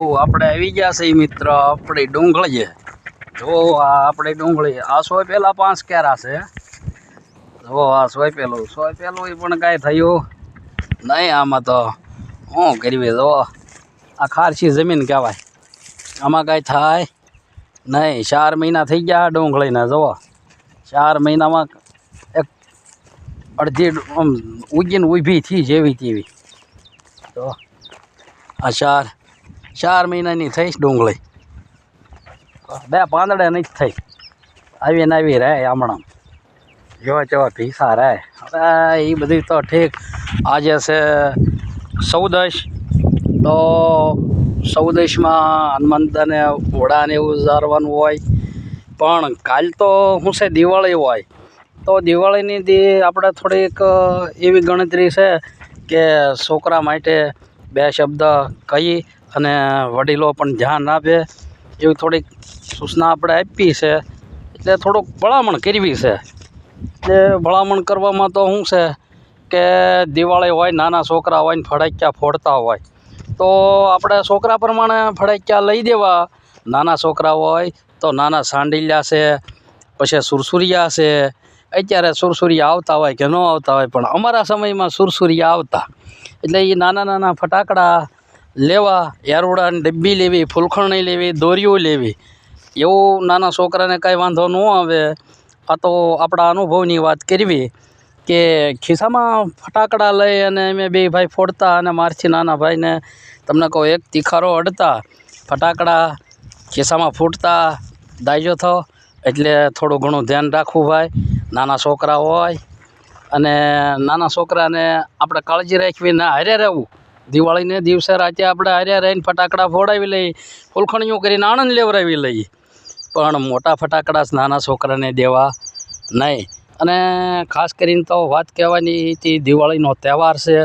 આપણે આવી ગયા છે મિત્ર, આપણી ડુંગળીએ. જો, આ આપણી ડુંગળી આ સોય પેલા પાંચ કેરા છે. જો, આ સોય પેલું. સોય ઈ પણ કાંઈ થયું નહીં આમાં તો. શું કરવી? જો, આ ખારસી જમીન કહેવાય. આમાં કાંઈ થાય નહીં. ચાર મહિના થઈ ગયા ડુંગળીને જુઓ ચાર મહિનામાં એક અડધી ઉગીને ઊભી થઈ જેવી તેવી. તો આ ચાર ચાર મહિનાની થઈ ડુંગળી. બે પાંદડે નહીં થઈ. આવીને આવી રહે હમણાં. જેવા જેવા ભીસા રહે. હવે એ બધી તો ઠીક. આજે છે સૌદશ તો સૌદશમાં હનુમંતને ઘોડાને એવું ઉજારવાનું હોય. પણ કાલ તો શું છે દિવાળી હોય. તો દિવાળીની દી આપણે થોડીક એવી ગણતરી છે કે છોકરા માટે બે શબ્દ કહી અને વડીલો પણ ધ્યાન આપે. એવી થોડીક સૂચના આપણે આપી છે. એટલે થોડુંક ભલામણ કરવી છે. એટલે ભલામણ કરવામાં તો શું છે કે દિવાળી હોય, નાના છોકરા હોય ને ફડાક્યા ફોડતા હોય. તો આપણે છોકરા પ્રમાણે ફડાક્યા લઈ દેવા. નાના છોકરા હોય તો નાના સાંડિલ્યા છે, પછી સુરસુરિયા છે. અત્યારે સુરસુરિયા આવતા હોય કે ન આવતા હોય, પણ અમારા સમયમાં સુરસુરિયા આવતા. એટલે એ નાના નાના ફટાકડા લેવા એરોડાની ડબ્બી લેવી, ફૂલખણી લેવી, દોરીઓ લેવી. એવું નાના છોકરાને કાંઈ વાંધો ન આવે. આ તો આપણા અનુભવની વાત કરવી કે ખિસ્સામાં ફટાકડા લઈ અને અમે બે ભાઈ ફોડતા અને મારથી નાના ભાઈને તમને કહું, એક તીખારો અડતા, ફટાકડા ખિસ્સામાં ફૂટતા, દાયજો થો. એટલે થોડું ઘણું ધ્યાન રાખવું ભાઈ, નાના છોકરા હોય અને નાના છોકરાને આપણે કાળજી રાખવી ને હારે રહેવું. દિવાળીને દિવસે રાતે આપણે હાર્યા રહીને ફટાકડા ફોડાવી લઈએ, ફૂલખણીઓ કરીને આનંદ લેવડાવી લઈએ. પણ મોટા ફટાકડા નાના છોકરાને દેવા નહીં. અને ખાસ કરીને તો વાત કહેવાની તે દિવાળીનો તહેવાર છે.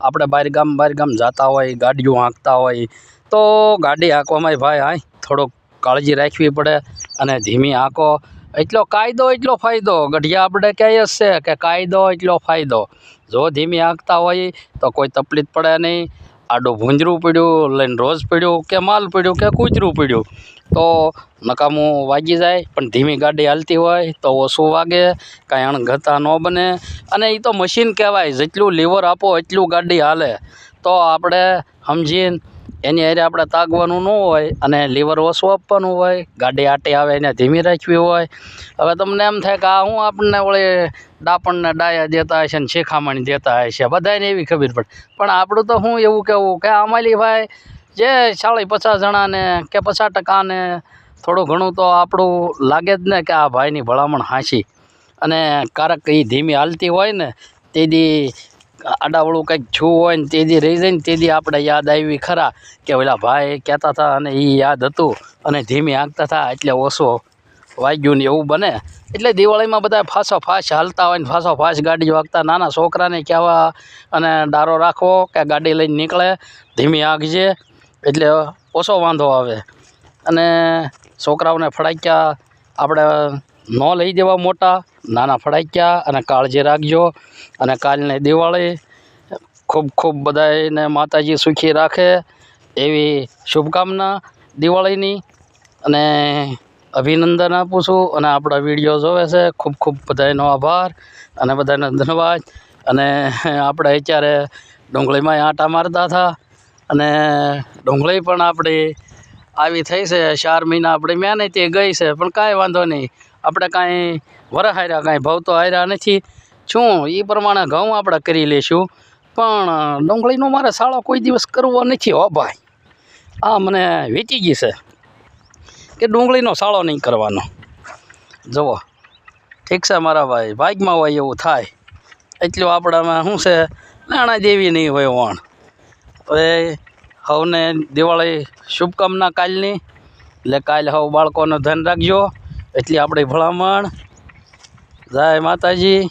આપણે બહાર ગામ બહાર ગામ જતા હોય, ગાડીઓ હાંકતા હોય, તો ગાડી હાંકવામાં ભાઈ, હાય, થોડોક કાળજી રાખવી પડે અને ધીમી હાંકો. એટલો કાયદો, એટલો ફાયદો. ગઢિયા આપણે કહીએ છે કે કાયદો, એટલો ફાયદો. જો ધીમી આંકતા હોય તો કોઈ તકલીફ પડે નહીં. આડું ભૂંજરું પીડ્યું, લઈને રોજ પીડ્યું, કે માલ પીડ્યું, કે કૂતરું પીડ્યું. તો નકામું વાગી જાય, પણ ધીમી ગાડી હાલતી હોય તો ઓછું વાગે, કાંઈ અણઘતા ન બને. અને એ તો મશીન કહેવાય, જેટલું લીવર આપો એટલું ગાડી હાલે. તો આપણે સમજીને એની હારે આપણે તાગવાનું ન હોય અને લીવર ઓછું આપવાનું હોય, ગાડી આટી આવે એને ધીમી રાખવી હોય. હવે તમને એમ થાય કે આ હું આપણને વળી ડાપણને ડાયા દેતા હશે ને શેખામણી દેતા હશે, બધાને એવી ખબર પડે. પણ આપણું તો હું એવું કહેવું કે અમાલી ભાઈ જે સાડી પચાસ જણાને કે પચાસ ટકાને થોડું ઘણું તો આપણું લાગે જ ને કે આ ભાઈની ભલામણ હાંસી. અને કારક એ ધીમી હાલતી હોય ને, તે દી આડાવળું કંઈક છું હોય ને તે દી રહી જાય ને તે દી આપણે યાદ આવી ખરા કે ઓલા ભાઈ કહેતા હતા અને એ યાદ હતું અને ધીમી આંકતા હતા એટલે ઓછો વાગ્યું ને એવું બને. એટલે દિવાળીમાં બધા ફાસો ફાંસ હાલતા હોય ને ફાસો ફાસ ગાડી વાગતા નાના છોકરાને કહેવા અને ડારો રાખવો કે ગાડી લઈને નીકળે, ધીમી આંકજે એટલે ઓછો વાંધો આવે. અને છોકરાઓને ફડાક્યા આપણે ન લઈ દેવા મોટા. નાના ફડાક્યા અને કાળજી રાખજો અને કાલની દિવાળી ખૂબ ખૂબ બધાને માતાજી સુખી રાખે એવી શુભકામના દિવાળીની અને અભિનંદન આપું છું અને આપણા વીડિયો જોવે છે. ખૂબ ખૂબ બધાનો આભાર અને બધાને ધન્યવાદ. અને આપણે અત્યારે ડુંગળીમાં આંટા મારતા હતા અને ડુંગળી પણ આપણી આવી થઈ છે. ચાર મહિના આપણી મહેનત ગઈ છે, પણ કાંઈ વાંધો નહીં. આપણે કાંઈ વર હાર્યા, કાંઈ ભાવ તો હાર્યા નથી. શું? એ પ્રમાણે ઘઉં આપણે કરી લઈશું. પણ ડુંગળીનો મારે સાળો કોઈ દિવસ કરવો નથી, હો ભાઈ. આ મને વેચી ગઈ છે કે ડુંગળીનો સાળો નહીં કરવાનો. જુઓ. ઠીક છે મારા ભાઈ, ભાગમાં હોય એવું થાય. એટલું આપણામાં શું છે, નાણાં દેવી નહીં હોય વણ હવે હવને દિવાળી શુભકામના કાલની. એટલે કાલે હવ બાળકોનું ધ્યાન રાખજો. એટલી આપણે ભલામણ. જય માતાજી.